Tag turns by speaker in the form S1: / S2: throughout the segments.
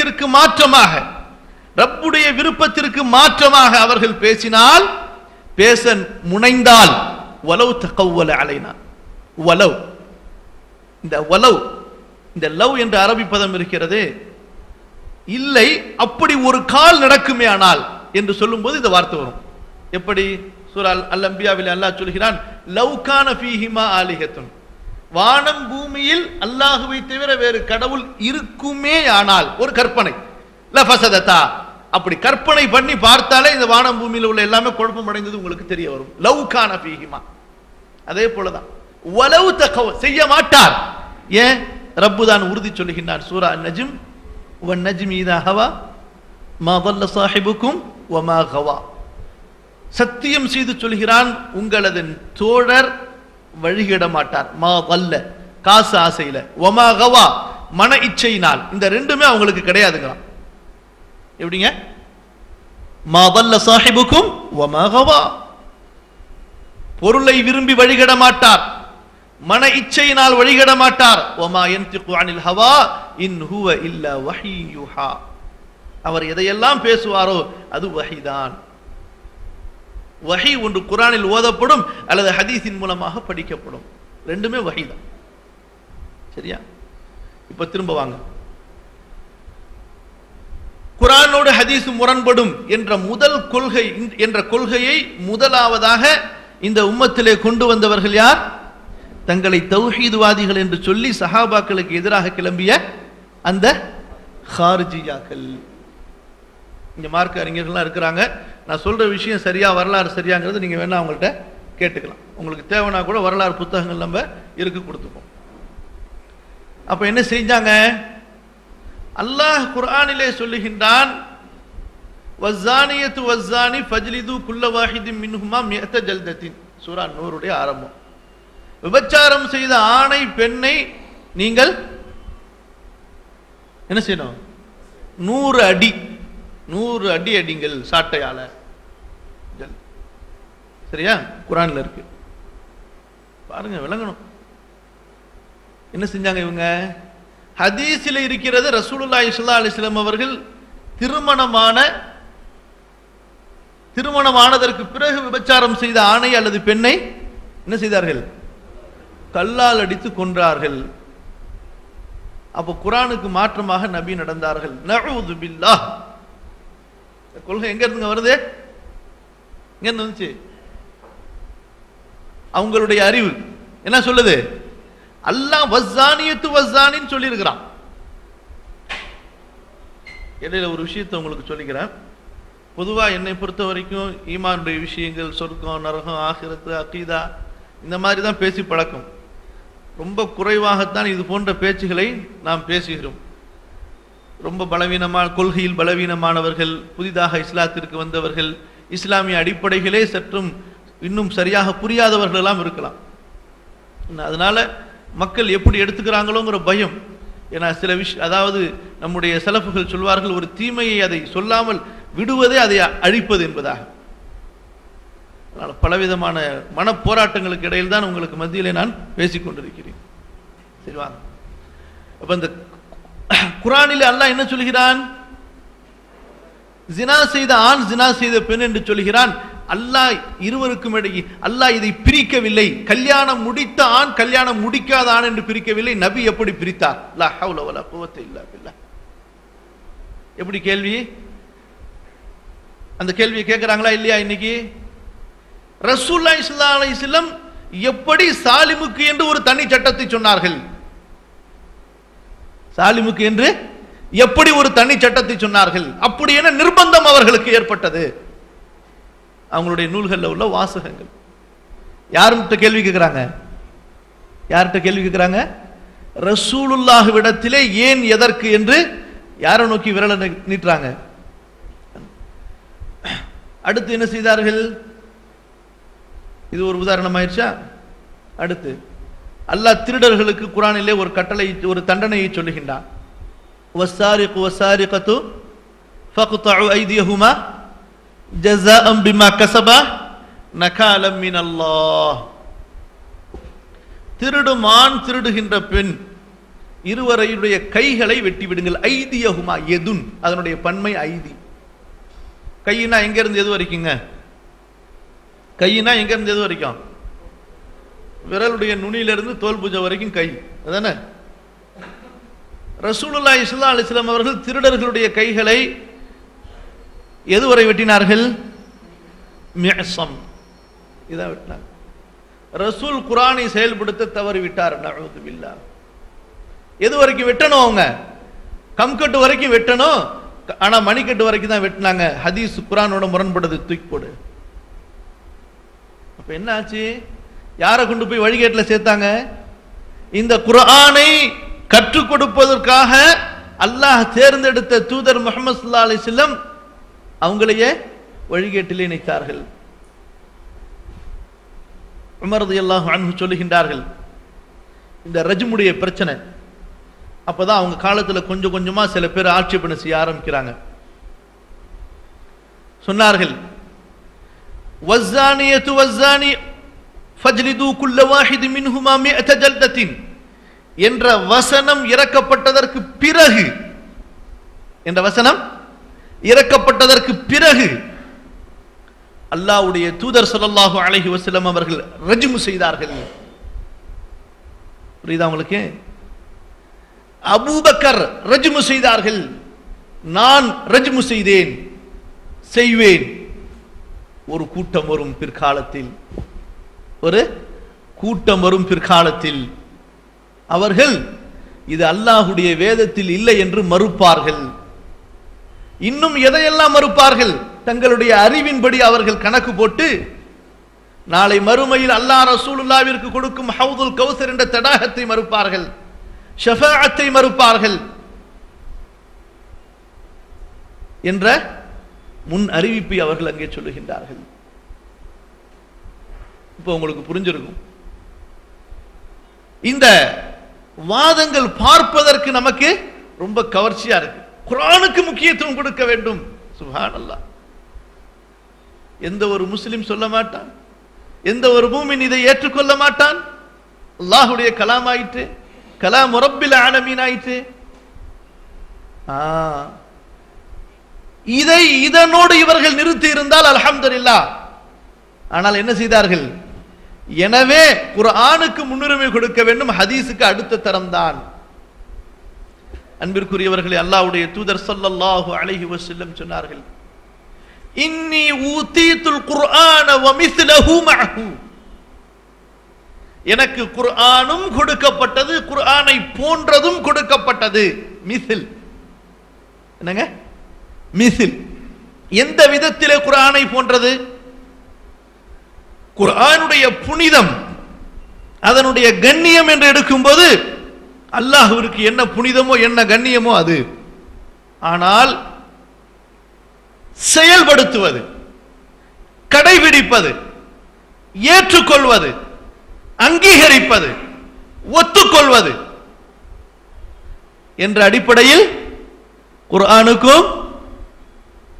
S1: வழக்கத்திற்கு மாற்றமாக ரப்புடைய விருப்பத்திற்கு மாற்றமாக அவர்கள் பேசினால் பேச முனைந்தால் வலவு தகவல அலைனா. வலவ். இந்த வலவ் இந்த லவ் என்ற அரபி பதம் இருக்கிறது. இல்லை அப்படி ஒரு கால் நடக்குமே ஆனால் என்று சொல்லும்போது இந்த வார்த்தை வரும். எப்படி? சூரால் அல்லம்பியாவில் அல்லாஹ் சொல்கிறான் லவ் கான ஃபீஹிமா ஆலிகத்துன் வானம் பூமியில் அல்லாஹுவை தவிர வேறு கடவுள் இருக்குமே ஆனால் ஒரு கற்பனை. லஃபசதத்தா அப்படி கற்பனை பண்ணி பார்த்தாலே இந்த வானம் பூமியில் உள்ள எல்லாமே குழப்பம் அடைந்தது உங்களுக்கு தெரிய வரும். லவ் கான பீகிமா அதே போலதான். வலவு தகவ செய்ய மாட்டார். ஏன்? ரப்பு தான் உறுதி சொல்லுகின்றான் சூரா நஜிம் உன் நஜிம் இதா ஹவா மா சாஹிபுக்கும் வமா கவா சத்தியம் செய்து சொல்கிறான் உங்களது தோழர் வழிகிட மாட்டார் மா வல்ல காசு ஆசையில. ஒமா கவா மன இச்சையினால். இந்த ரெண்டுமே அவங்களுக்கு கிடையாதுங்களாம். எப்படிங்க? மா வல்ல சாஹிபுக்கும் ஒமா கவா. பொருளை விரும்பி வழிகிட மாட்டார் மன இச்சையினால் வழிகிட மாட்டார் ஒமா என் அனில் ஹவா இன் ஹுவ இல்ல வஹீயுஹா. அவர் எதையெல்லாம் பேசுவாரோ அது வஹிதான். வகை ஒன்று குரானில் ஓதப்படும் அல்லது ஹதீஸின் மூலமாக படிக்கப்படும். ரெண்டுமே வஹிதான் சரியா? இப்ப திரும்ப வாங்க. குரானோடு ஹதீஸ் முரண்படும் என்ற முதல் கொள்கை என்ற கொள்கையை முதலாவதாக இந்த உம்மத்திலே கொண்டு வந்தவர்கள் யார்? தங்களை தௌஹீதுவாதிகள் என்று சொல்லி சஹாபாக்களுக்கு எதிராக கிளம்பிய அந்த ஹார்ஜியாக்கள். இங்க மார்க்க அறிஞர்கள்லாம் இருக்கிறாங்க. நான் சொல்ற விஷயம் சரியா வரலாறு சரியாங்கிறது நீங்க வேணா அவங்கள்ட்ட கேட்டுக்கலாம். உங்களுக்கு தேவைன்னா கூட வரலாறு புத்தகங்கள் நம்ம இருக்கு கொடுத்துப்போம். அப்போ என்ன செஞ்சாங்க? அல்லாஹ் குர்ஆனிலே சொல்லுகின்றான் வஸ்ஸானியத்து வஸ்ஸானி ஃபஜ்லிது குல்ல வாஹிதி மின்ஹுமா மியத்த ஜல்தத்தின். சூரா நூறுடைய ஆரம்பம். விபச்சாரம் செய்த ஆணை பெண்ணை நீங்கள் என்ன செய்யணும்? நூறு அடி நூறு அடி அடிங்கள் சாட்டையால். சரியா? குரான்ல இருக்கு. பாருங்க விளங்கணும். என்ன செஞ்சாங்க இவங்க? ஹதீஸில் இருக்கிறது ரசூலுல்லா இஸ்லா அலிஸ்லாம் அவர்கள் திருமணமான திருமணமானதற்கு பிறகு விபச்சாரம் செய்த ஆணை அல்லது பெண்ணை என்ன செய்தார்கள்? கல்லால் அடித்து கொன்றார்கள். அப்போ குரானுக்கு மாற்றமாக நபி நடந்தார்கள். கொள்கை எங்க இருந்துங்க வருது? எங்க இருந்து வந்துச்சு? அவங்களுடைய அறிவு. என்ன சொல்லுது? அல்லாஹ் வஸ்ஸானியத்து வஸ்ஸானின்னு சொல்லியிருக்கிறான். இடையில ஒரு விஷயத்தை உங்களுக்கு சொல்லிக்கிறேன். பொதுவா என்னை பொறுத்த வரைக்கும் ஈமானுடைய விஷயங்கள் சொர்க்கம் நரகம் ஆகிரத்து அக்கீதா இந்த மாதிரி தான் பேசி பழக்கம். ரொம்ப குறைவாகத்தான் இது போன்ற பேச்சுகளை நாம் பேசுகிறோம். ரொம்ப பலவீனமான கொள்கையில் பலவீனமானவர்கள் புதிதாக இஸ்லாத்திற்கு வந்தவர்கள் இஸ்லாமிய அடிப்படைகளே சற்றும் இன்னும் சரியாக புரியாதவர்கள் எல்லாம் இருக்கலாம். அதனால மக்கள் எப்படி எடுத்துக்கிறாங்களோங்கிற பயம். ஏன்னா சில விஷ அதாவது நம்முடைய செலப்புகள் சொல்வார்கள் ஒரு தீமையை அதை சொல்லாமல் விடுவதே அதை அழிப்பது என்பதாக. அதனால் பலவிதமான மன போராட்டங்களுக்கு இடையில் தான் உங்களுக்கு மத்தியிலே நான் பேசிக் கொண்டிருக்கிறேன். சரி வாங்க. அப்ப இந்த குரானிலே அல்லாஹ் என்ன சொல்கிறான்? ஜினா செய்த ஆண் ஜினா செய்த பெண் என்று சொல்கிறான். அல்லாஹ் இருவருக்கும் இடையே அல்லாஹ் இதை பிரிக்கவில்லை. கல்யாணம் முடித்த ஆண் கல்யாணம் முடிக்காத ஆண் என்று பிரிக்கவில்லை. நபி எப்படி பிரித்தார்? எப்படி கேள்வி? அந்த கேள்வியை கேட்கிறாங்களா இல்லையா இன்னைக்கு? ரசூல்லா இஸ்லா அலைஹிஸ்ஸலாம் எப்படி சாலிமுக்கு என்று ஒரு தனி சட்டத்தை சொன்னார்கள்? சாலிமுக்கு என்று எப்படி ஒரு தனி சட்டத்தை சொன்னார்கள்? அப்படி என நிர்பந்தம் அவர்களுக்கு ஏற்பட்டது. அவங்களுடைய நூல்களில் உள்ள வாசகங்கள். யார்கிட்ட கேள்வி கேட்குறாங்க யார்கிட்ட கேள்வி கேட்குறாங்க ரசூலுல்லாஹ்விடத்திலே ஏன் எதற்கு என்று யாரை நோக்கி விரலை நீட்டுறாங்க? அடுத்து என்ன செய்தார்கள்? இது ஒரு உதாரணம் ஆயிடுச்சா? அடுத்து அல்லாஹ் திருடர்களுக்கு குரானிலே ஒரு கட்டளை ஒரு தண்டனையை சொல்லுகின்றான். வசாரிக்கு வசாரிகத்து ஃபக்தஉ ஐதியஹுமா ஜஸாஅம் பிமா கசபா நகாலம் மினல்லாஹ் திருடும் ஆண் திருடுகின்ற பெண் இருவரையுடைய கைகளை வெட்டி விடுங்கள் ஐதியகுமா எதுன்? அதனுடைய பன்மை ஐதி. கையினா எங்க இருந்து எது வரைக்குங்க? கையினா எங்க இருந்து எது வரைக்கும்? விரலுடைய நுனியிலிருந்து தோல் பூஜை வரைக்கும் கை. அதானே? ரசூலுல்லா இஸ்லா அலிஸ்லாம் அவர்கள் திருடர்களுடைய கைகளை எதுவரை வெட்டினார்கள்? மியசம் இதான் வெட்டினாங்க. ரசூல் குரானை செயல்படுத்த தவறிவிட்டார். விட்டார் எது வரைக்கும் வெட்டணும் அவங்க? கம்கட்டு வரைக்கும் வெட்டணும். ஆனால் மணிக்கட்டு வரைக்கும் தான் வெட்டினாங்க. ஹதீஸ் குரானோட முரண்படுது. தூக்கி போடு. அப்ப என்ன ஆச்சு? யாரை கொண்டு போய் வழிகேட்டில் சேர்த்தாங்க? இந்த குரானை கற்றுக் கொடுப்பதற்காக அல்லாஹ் தேர்ந்தெடுத்த தூதர் முகமது சுல்லா அலிஸ்லம் அவங்களையே வழிகேட்டிலே இணைத்தார்கள். உமரது எல்லாம் அன்பு சொல்லுகின்றார்கள் இந்த ரஜ்முடைய பிரச்சனை அப்பதான் அவங்க காலத்துல கொஞ்சம் கொஞ்சமா சில பேர் ஆட்சேபனை செய்ய ஆரம்பிக்கிறாங்க. சொன்னார்கள் வஸ்ஸானியத்து வஸ்ஸானி ஃபஜ்லிது குல்ல வாஹிது மின்ஹுமா மிஅத ஜல்தத்தின் என்ற வசனம் இறக்கப்பட்டதற்கு பிறகு என்ற வசனம் இறக்கப்பட்டதற்கு பிறகு அல்லாஹ்வுடைய தூதர் ஸல்லல்லாஹு அழகி வசலம் அவர்கள் ரஜ்மு செய்தார்கள். புரியுதா உங்களுக்கு? அபூபக்கர் ரஜ்மு செய்தார்கள். நான் ரஜ்மு செய்தேன் செய்வேன். ஒரு கூட்டம் வரும் பிற்காலத்தில். ஒரு கூட்டம் வரும் பிற்காலத்தில். அவர்கள் இது அல்லாஹுடைய வேதத்தில் இல்லை என்று மறுப்பார்கள். இன்னும் எதையெல்லாம் மறுப்பார்கள்? தங்களுடைய அறிவின்படி அவர்கள் கணக்கு போட்டு நாளை மறுமையில் அல்லாஹ் ரசூலுல்லாவிற்கு கொடுக்கும் ஹவுதுல் கௌசர் என்ற தடாகத்தை மறுப்பார்கள். ஷஃபாஅத்தை மறுப்பார்கள். என்ற முன் அறிவிப்பை அவர்கள் அங்கே சொல்லுகின்றார்கள். இப்போ உங்களுக்கு புரிஞ்சிருக்கும். இந்த வாதங்கள் பார்ப்பதற்கு நமக்கு ரொம்ப கவர்ச்சியா இருக்கு. குரானுக்கு முக்கியத்துவம் கொடுக்க வேண்டும். சுபானல்லா எந்த ஒரு முஸ்லிம் சொல்ல மாட்டான்? எந்த ஒரு பூமின் இதை ஏற்றுக்கொள்ள மாட்டான்? அல்லாஹுடைய கலாம் ஆயிற்று கலாம் உரப்பில் ஆனமீன் ஆயிற்று இதை இதனோடு இவர்கள் நிறுத்தி இருந்தால் அல்ஹம்துலில்லாஹ் ஆனால் என்ன செய்தார்கள்? எனவே குர்ஆனுக்கு முன்னுரிமை கொடுக்க வேண்டும் ஹதீஸுக்கு அடுத்த தரம் தான். அன்பிற்குரியவர்களே அல்லாவுடைய தூதர் ஸல்லல்லாஹு அழகி வசல்லம் சொன்னார்கள் இன்னி ஊத்தீத்துல் குர்ஆன வ மிஸ்லஹு எனக்கு குர்ஆனும் கொடுக்கப்பட்டது குர்ஆனை போன்றதும் கொடுக்கப்பட்டது. மிசில். என்னங்க? மிசில். எந்த விதத்திலே குர்ஆனை போன்றது? குர்ஆனுடைய புனிதம் அதனுடைய கண்ணியம் என்று எடுக்கும்போது அல்லாஹுவிற்கு என்ன புனிதமோ என்ன கண்ணியமோ அது. ஆனால் செயல்படுத்துவது கடைபிடிப்பது ஏற்றுக்கொள்வது அங்கீகரிப்பது ஒத்துக்கொள்வது என்ற அடிப்படையில் குர்ஆனுக்கும்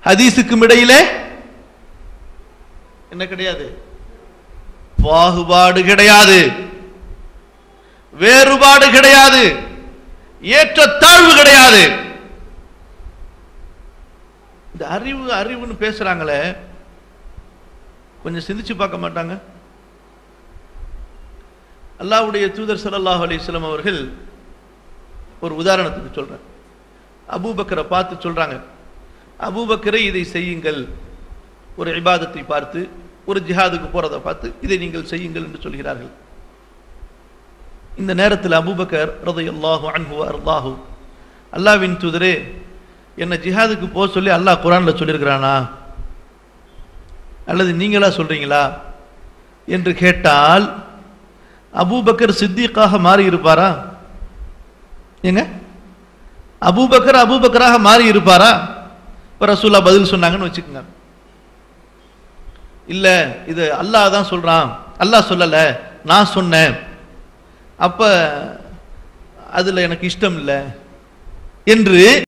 S1: ஹதீஸுக்கும் இடையிலே என்ன கிடையாது? பாகுபாடு கிடையாது. வேறுபாடு கிடையாது. ஏற்றத்தாழ்வு கிடையாது. இந்த அறிவு அறிவுன்னு பேசுறாங்களே கொஞ்சம் சிந்திச்சு பார்க்க மாட்டாங்க? அல்லாவுடைய தூதர் ஸல்லல்லாஹு அலிஸ்லாம் அவர்கள் ஒரு உதாரணத்துக்கு சொல்றேன் அபூபக்கரை பார்த்து சொல்றாங்க. அபூபக்கரை இதை செய்யுங்கள். ஒரு இபாதத்தை பார்த்து ஒரு ஜிஹாதுக்கு போறதை பார்த்து இதை நீங்கள் செய்யுங்கள் என்று சொல்கிறார்கள். இந்த நேரத்தில் அபூபக்கர் ரதையல்லாஹு அன்பு அல்லாஹு அல்லாவின் தூதரே என்ன ஜிஹாதுக்கு போக சொல்லி அல்லாஹ் குரான்ல சொல்லியிருக்கிறானா? அல்லது நீங்களா சொல்றீங்களா? என்று கேட்டால் அபூபக்கர் சித்திக்காக மாறி இருப்பாரா ஏங்க? அபூபக்கர் அபூபக்கராக மாறி இருப்பாரா இப்போ ரசூல்லா பதில் சொன்னாங்கன்னு வச்சுக்கோங்க. இல்ல இது அல்லாஹ் தான் சொல்றான். அல்லாஹ் சொல்லல நான் சொன்னேன். அப்ப அதுல எனக்கு இஷ்டம் இல்லை என்று